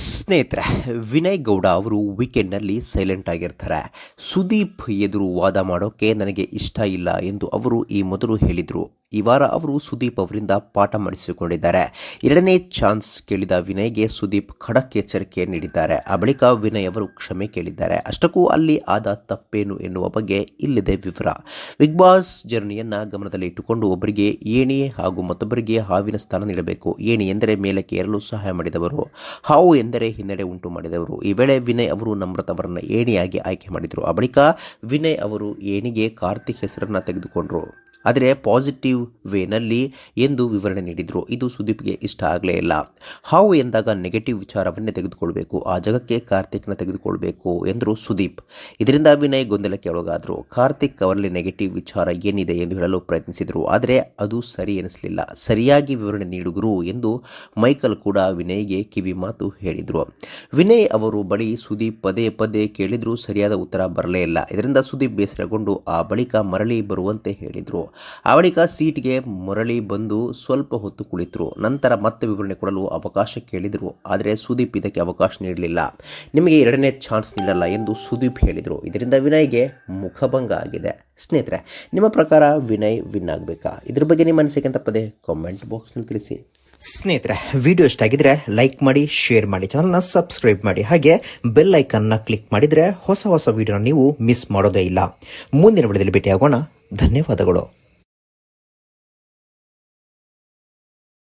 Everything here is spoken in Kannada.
ಸ್ನೇಹಿತರೆ ವಿನಯ್ ಗೌಡ ಅವರು ವೀಕೆಂಡ್ನಲ್ಲಿ ಸೈಲೆಂಟ್ ಆಗಿರ್ತಾರೆ. ಸುದೀಪ್ ಎದುರು ವಾದ ಮಾಡೋಕೆ ನನಗೆ ಇಷ್ಟ ಇಲ್ಲ ಎಂದು ಅವರು ಈ ಮೊದಲು ಹೇಳಿದರು. ಈ ವಾರ ಅವರು ಸುದೀಪ್ ಅವರಿಂದ ಪಾಠ ಮಾಡಿಸಿಕೊಂಡಿದ್ದಾರೆ. ಎರಡನೇ ಚಾನ್ಸ್ ಕೇಳಿದ ವಿನಯ್ಗೆ ಸುದೀಪ್ ಖಡಕ್ ಎಚ್ಚರಿಕೆ ನೀಡಿದ್ದಾರೆ. ಆ ಬಳಿಕ ವಿನಯ್ ಅವರು ಕ್ಷಮೆ ಕೇಳಿದ್ದಾರೆ. ಅಷ್ಟಕ್ಕೂ ಅಲ್ಲಿ ಆದ ತಪ್ಪೇನು ಎನ್ನುವ ಬಗ್ಗೆ ಇಲ್ಲಿದೆ ವಿವರ. ಬಿಗ್ ಬಾಸ್ ಜರ್ನಿಯನ್ನ ಗಮನದಲ್ಲಿ ಇಟ್ಟುಕೊಂಡು ಒಬ್ಬರಿಗೆ ಏಣಿ ಹಾಗೂ ಮತ್ತೊಬ್ಬರಿಗೆ ಹಾವಿನ ಸ್ಥಾನ ನೀಡಬೇಕು. ಏಣಿ ಎಂದರೆ ಮೇಲಕ್ಕೆ ಏರಲು ಸಹಾಯ ಮಾಡಿದವರು. ಹಾವು ಎಂದರೆ ಹಿನ್ನಡೆ ಉಂಟು ಮಾಡಿದವರು. ಈ ವೇಳೆ ವಿನಯ್ ಅವರು ನಮ್ರತ್ ಅವರನ್ನು ಏಣಿಯಾಗಿ ಆಯ್ಕೆ ಮಾಡಿದರು. ಆ ಬಳಿಕ ವಿನಯ್ ಅವರು ಏಣಿಗೆ ಕಾರ್ತಿಕ್ ಹೆಸರನ್ನು ತೆಗೆದುಕೊಂಡರು. ಆದರೆ ಪಾಸಿಟಿವ್ ವೇನಲ್ಲಿ ಎಂದು ವಿವರಣೆ ನೀಡಿದರು. ಇದು ಸುದೀಪ್ಗೆ ಇಷ್ಟ ಆಗಲೇ ಇಲ್ಲ. ಹಾವು ಎಂದಾಗ ನೆಗೆಟಿವ್ ವಿಚಾರವನ್ನೇ ತೆಗೆದುಕೊಳ್ಬೇಕು. ಆ ಜಗಕ್ಕೆ ಕಾರ್ತಿಕ್ನ ತೆಗೆದುಕೊಳ್ಬೇಕು ಎಂದರು ಸುದೀಪ್. ಇದರಿಂದ ವಿನಯ್ ಗೊಂದಲಕ್ಕೆ ಒಳಗಾದರು. ಕಾರ್ತಿಕ್ ಅವರಲ್ಲಿ ನೆಗೆಟಿವ್ ವಿಚಾರ ಏನಿದೆ ಎಂದು ಹೇಳಲು ಪ್ರಯತ್ನಿಸಿದರು. ಆದರೆ ಅದು ಸರಿ ಎನಿಸಲಿಲ್ಲ. ಸರಿಯಾಗಿ ವಿವರಣೆ ನೀಡುಗರು ಎಂದು ಮೈಕಲ್ ಕೂಡ ವಿನಯ್ಗೆ ಕಿವಿ ಮಾತು ಹೇಳಿದರು. ವಿನಯ್ ಅವರು ಬಳಿ ಸುದೀಪ್ ಪದೇ ಪದೇ ಕೇಳಿದರೂ ಸರಿಯಾದ ಉತ್ತರ ಬರಲೇ ಇಲ್ಲ. ಇದರಿಂದ ಸುದೀಪ್ ಬೇಸರಗೊಂಡು ಆ ಬಳಿಕ ಮರಳಿ ಬರುವಂತೆ ಹೇಳಿದರು. ಆ ಸೀಟ್ಗೆ ಮರಳಿ ಬಂದು ಸ್ವಲ್ಪ ಹೊತ್ತು ಕುಳಿತರು. ನಂತರ ಮತ್ತೆ ವಿವರಣೆ ಕೊಡಲು ಅವಕಾಶ ಕೇಳಿದರು. ಆದರೆ ಸುದೀಪ್ ಇದಕ್ಕೆ ಅವಕಾಶ ನೀಡಲಿಲ್ಲ. ನಿಮಗೆ ಎರಡನೇ ಚಾನ್ಸ್ ನೀಡಲ್ಲ ಎಂದು ಸುದೀಪ್ ಹೇಳಿದರು. ಇದರಿಂದ ವಿನಯ್ಗೆ ಮುಖಭಂಗ ಆಗಿದೆ. ಸ್ನೇಹಿತರೆ, ನಿಮ್ಮ ಪ್ರಕಾರ ವಿನಯ್ ವಿನ್ ಆಗಬೇಕಾ? ಇದ್ರ ಬಗ್ಗೆ ನಿಮ್ಮ ಅನಿಸಿಕೆ ಪದೇ ಕಾಮೆಂಟ್ ಬಾಕ್ಸ್ನಲ್ಲಿ ತಿಳಿಸಿ. ಸ್ನೇಹಿತರೆ, ವಿಡಿಯೋ ಇಷ್ಟ ಆಗಿದ್ರೆ ಲೈಕ್ ಮಾಡಿ ಶೇರ್ ಮಾಡಿ ಚಾನಲ್ನ ಸಬ್ಸ್ಕ್ರೈಬ್ ಮಾಡಿ. ಹಾಗೆ ಬೆಲ್ ಐಕನ್ನ ಕ್ಲಿಕ್ ಮಾಡಿದರೆ ಹೊಸ ಹೊಸ ವಿಡಿಯೋನ ನೀವು ಮಿಸ್ ಮಾಡೋದೇ ಇಲ್ಲ. ಮುಂದಿನ ವಿಡಿಯೋದಲ್ಲಿ ಭೇಟಿಯಾಗೋಣ. ಧನ್ಯವಾದಗಳು.